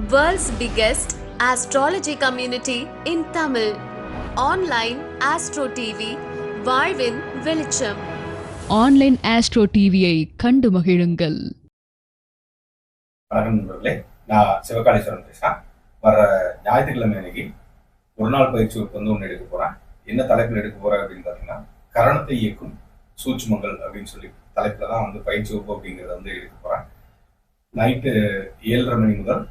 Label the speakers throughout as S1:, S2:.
S1: World's biggest astrology community in Tamil. Online Astro TV, வாழ்வின் வெளிச்சம்
S2: online astro டிவியை கண்டு மகிழுங்கள்.
S3: வணக்கம் நண்பர்களே நான் சிவகாளீஸ்வரன் பேசுகிறேன் வர ஞாயிற்றுக்கிழமை அன்னைக்கு ஒரு நாள் பயிற்சி வகுப்பு வந்து ஒன்று எடுக்க போகிறேன் என்ன தலைப்பில் எடுக்க போகிறேன் அப்படின்னு பார்த்தீங்கன்னா கரணத்தை இயக்கும் சூட்சுமங்கள் அப்படின்னு சொல்லி தலைப்பில் தான் வந்து பயிற்சி வகுப்பு அப்படிங்கிறத வந்து எடுக்க போகிறேன் நைட்டு ஏழரை மணி முதல்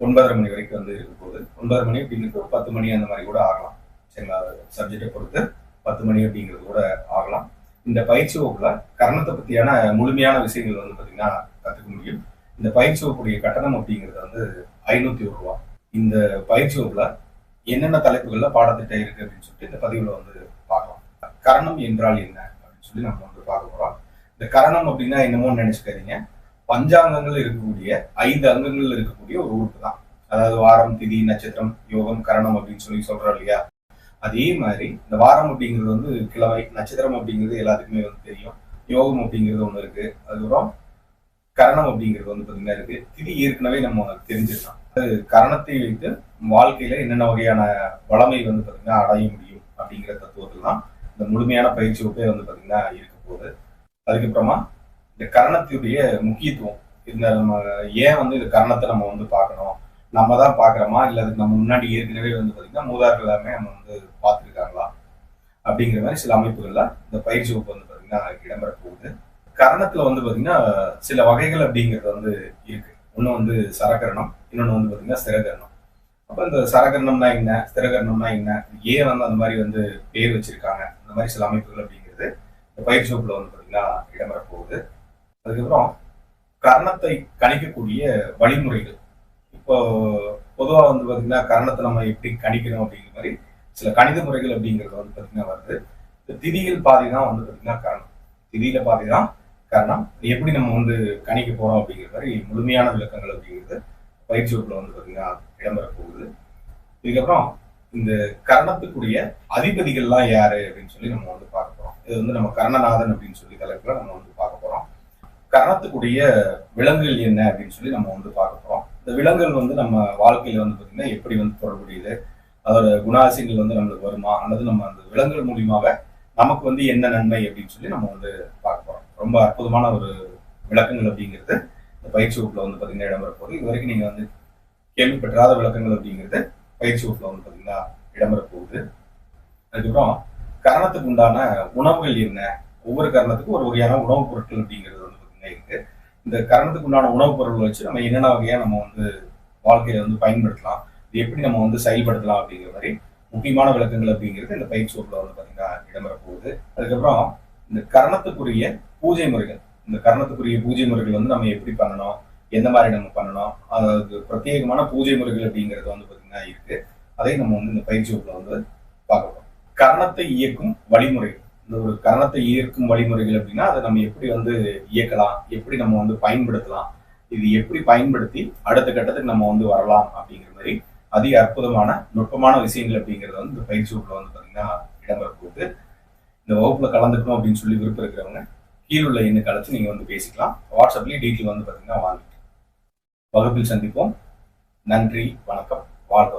S3: ஒன்பதரை மணி வரைக்கும் வந்து இருக்க போகுது. ஒன்பதரை மணி அப்படிங்கிறது ஒரு பத்து மணி அந்த மாதிரி கூட ஆகலாம். சரிங்களா? சப்ஜெக்டை பொறுத்து பத்து மணி அப்படிங்கிறது கூட ஆகலாம். இந்த பயிற்சி வகுப்புல கரணத்தை பற்றியான முழுமையான விஷயங்கள் வந்து பார்த்தீங்கன்னா கற்றுக்க முடியும். இந்த பயிற்சி வகுப்புடைய கட்டணம் அப்படிங்கிறது வந்து ஐநூத்தி ஒரு ரூபா. இந்த பயிற்சி வகுப்புல என்னென்ன தலைப்புகள்ல பாடத்திட்டம் இருக்கு அப்படின்னு சொல்லிட்டு இந்த பதிவுல வந்து பார்க்கலாம். கரணம் என்றால் என்ன அப்படின்னு சொல்லி நம்ம வந்து பார்க்க போறோம். இந்த கரணம் அப்படின்னா என்னமோ நினைச்சுக்காதீங்க. பஞ்சாங்கங்கள் இருக்கக்கூடிய ஐந்து அங்கங்கள் இருக்கக்கூடிய ஒரு உறுப்பு தான். அதாவது வாரம் திதி நட்சத்திரம் யோகம் கரணம் அப்படின்னு சொல்லி சொல்றோம் இல்லையா? அதே மாதிரி இந்த வாரம் அப்படிங்கிறது வந்து கிழமை நட்சத்திரம் அப்படிங்கிறது எல்லாத்துக்குமே வந்து தெரியும். யோகம் அப்படிங்கிறது ஒன்று இருக்கு. அதுக்கப்புறம் கரணம் அப்படிங்கிறது வந்து பார்த்தீங்கன்னா இருக்கு. திதி ஏற்கனவே நம்ம தெரிஞ்சிருக்கோம். அது கரணத்தை வைத்து வாழ்க்கையில என்னென்ன வகையான வளமை வந்து பார்த்தீங்கன்னா அடைய முடியும் அப்படிங்கிற தத்துவத்தில் தான் இந்த முழுமையான பயிற்சி வகுப்பே வந்து பார்த்தீங்கன்னா இருக்க போகுது. அதுக்கப்புறமா இந்த கரணத்துடைய முக்கியத்துவம். இந்த நம்ம ஏன் வந்து இந்த கரணத்தை நம்ம வந்து பார்க்கணும்? நம்ம தான் பார்க்குறோமா? இல்லை அதுக்கு நம்ம முன்னாடி ஏற்கனவே வந்து பார்த்தீங்கன்னா மூதார்கள் எல்லாமே நம்ம வந்து பார்த்துருக்காங்களா? அப்படிங்கிற மாதிரி சில அமைப்புகளில் இந்த பயிற்சி வகுப்பு வந்து பார்த்தீங்கன்னா இடம்பெற போகுது கரணத்தில் வந்து பார்த்திங்கன்னா சில வகைகள் அப்படிங்கிறது வந்து இருக்கு. ஒன்று வந்து சரகரணம் இன்னொன்று வந்து பார்த்தீங்கன்னா ஸ்திரகரணம் அப்போ இந்த சரகரணம்னா என்ன? ஸ்திரகரணம்னா என்ன? ஏன் வந்து அந்த மாதிரி வந்து பேர் வச்சிருக்காங்க? அந்த மாதிரி சில அமைப்புகள் அப்படிங்கிறது இந்த பயிற்சி வகுப்பில் வந்து பாத்தீங்கன்னா இடம்பெற போகுது அதுக்கப்புறம் கரணத்தை கணிக்கக்கூடிய வழிமுறைகள். இப்போ பொதுவாக வந்து பார்த்தீங்கன்னா கரணத்தை நம்ம எப்படி கணிக்கணும் அப்படிங்கிற மாதிரி சில கணித முறைகள் அப்படிங்கிறது வந்து பார்த்தீங்கன்னா வருது. இந்த பாதி தான் வந்து பார்த்தீங்கன்னா கரணம். திதியில பாதி தான் கரணம். எப்படி நம்ம வந்து கணிக்க போறோம் அப்படிங்கிற மாதிரி முழுமையான விளக்கங்கள் அப்படிங்கிறது பயிற்சி வகுப்புல வந்து பார்த்தீங்கன்னா இடம்பெற போகுது. இதுக்கப்புறம் இந்த கரணத்துக்குரிய அதிபதிகள்லாம் யாரு அப்படின்னு சொல்லி நம்ம வந்து பார்க்க போறோம். இது வந்து நம்ம கர்ணநாதன் அப்படின்னு சொல்லி தலைப்புல நம்ம வந்து கரணத்துக்குரிய விலங்குகள் என்ன அப்படின்னு சொல்லி நம்ம வந்து பார்க்க போறோம். இந்த விலங்குகள் வந்து நம்ம வாழ்க்கையில வந்து பார்த்தீங்கன்னா எப்படி வந்து தொடர்புடையது? அதோட குணாசியங்கள் வந்து நம்மளுக்கு வருமா? அல்லது நம்ம அந்த விலங்குகள் மூலியமாக நமக்கு வந்து என்ன நன்மை அப்படின்னு சொல்லி நம்ம வந்து பார்க்க போறோம். ரொம்ப அற்புதமான ஒரு விளக்கங்கள் அப்படிங்கிறது இந்த பயிற்சி வகுப்புல வந்து பார்த்தீங்கன்னா இடம்பெற போகுது. இது வரைக்கும் நீங்க வந்து கேள்விப்பற்றாத விளக்கங்கள் அப்படிங்கிறது பயிற்சி வகுப்புல வந்து பார்த்தீங்கன்னா இடம்பெற போகுது. அதுக்கப்புறம் கரணத்துக்கு உண்டான உணவுகள் என்ன? ஒவ்வொரு கரணத்துக்கும் ஒரு வகையான உணவுப் பொருட்கள் அப்படிங்கிறது இருக்கு. இந்த கரணத்துக்கு உண்டான உணவுப் பொருட்கள் வச்சு நம்ம என்னென்ன வகையா நம்ம வந்து வாழ்க்கையில வந்து பயன்படுத்தலாம் இது எப்படி நம்ம வந்து செயல்படுத்தலாம் அப்படிங்கிற மாதிரி முக்கியமான விளக்கங்கள் அப்படிங்கிறது இந்த பயிற்சி வகுப்புல வந்து பார்த்தீங்கன்னா இடம்பெற போகுது. அதுக்கப்புறம் இந்த கரணத்துக்குரிய பூஜை முறைகள் இந்த கரணத்துக்குரிய பூஜை முறைகள் வந்து நம்ம எப்படி பண்ணணும் எந்த மாதிரி நம்ம பண்ணணும் அதாவது பிரத்யேகமான பூஜை முறைகள் அப்படிங்கிறது வந்து பார்த்தீங்கன்னா இருக்கு. அதை நம்ம வந்து இந்த பயிற்சி வகுப்புல வந்து பார்க்கணும் கரணத்தை இயக்கும் வழிமுறைகள். இந்த ஒரு கரணத்தை ஈர்க்கும் வழிமுறைகள் அப்படின்னா அதை நம்ம எப்படி வந்து இயக்கலாம் எப்படி நம்ம வந்து பயன்படுத்தலாம் இது எப்படி பயன்படுத்தி அடுத்த கட்டத்துக்கு நம்ம வந்து வரலாம் அப்படிங்கிற மாதிரி அதிக அற்புதமான நுட்பமான விஷயங்கள் அப்படிங்கிறத வந்து இந்த பயிற்சி வகுப்புல வந்து பார்த்தீங்கன்னா இடம்பெற போகுது. இந்த வகுப்புல கலந்துக்கணும் அப்படின்னு சொல்லி விருப்பம் இருக்கிறவங்க கீழுள்ள எண்ணுக்கு அழைச்சு நீங்க வந்து பேசிக்கலாம். வாட்ஸ்அப்லயே டீட்டெயில் வந்து பார்த்தீங்கன்னா வாங்கிக்கலாம் வகுப்பில் சந்திப்போம். நன்றி வணக்கம். வாழ்க்கை